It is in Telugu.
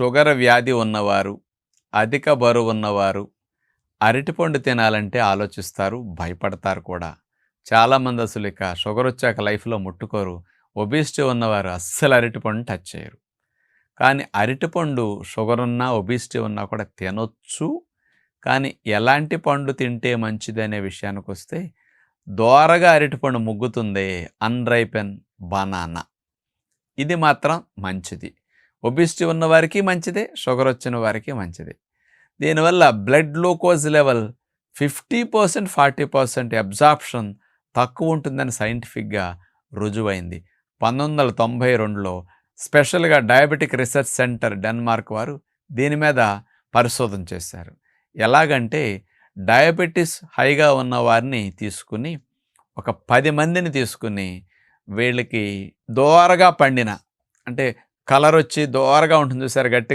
షుగర్ వ్యాధి ఉన్నవారు అధిక బరువు ఉన్నవారు అరటిపండు తినాలంటే ఆలోచిస్తారు భయపడతారు కూడా. చాలామంది అసలు ఇక షుగర్ వచ్చాక లైఫ్లో ముట్టుకోరు. ఒబిసిటీ ఉన్నవారు అస్సలు అరటిపండు టచ్ చేయరు. కానీ అరటిపండు షుగర్ ఉన్నా ఒబిసిటీ ఉన్నా కూడా తినొచ్చు. కానీ ఎలాంటి పండు తింటే మంచిది అనే విషయానికి వస్తే దోరగా అరటిపండు ముగ్గుతుంది అన్రైపెన్ బనానా. ఇది మాత్రం మంచిది. ఒబిసిటీ ఉన్న వారికి మంచిదే షుగర్ వచ్చిన వారికి మంచిది. దీనివల్ల blood glucose level fifty percent forty percent absorption తక్కువ ఉంటుందని సైంటిఫిక్గా రుజువైంది. పంతొమ్మిది వందల తొంభై రెండులో స్పెషల్గా డయాబెటిక్ రీసెర్చ్ సెంటర్ డెన్మార్క్ వారు దీని మీద పరిశోధన చేశారు. ఎలాగంటే డయాబెటీస్ హైగా ఉన్న వారిని తీసుకుని ఒక పది మందిని తీసుకుని వీళ్ళకి దోరగా పండిన అంటే కలర్ వచ్చి దోరగా ఉంటుంది చూసారు గట్టి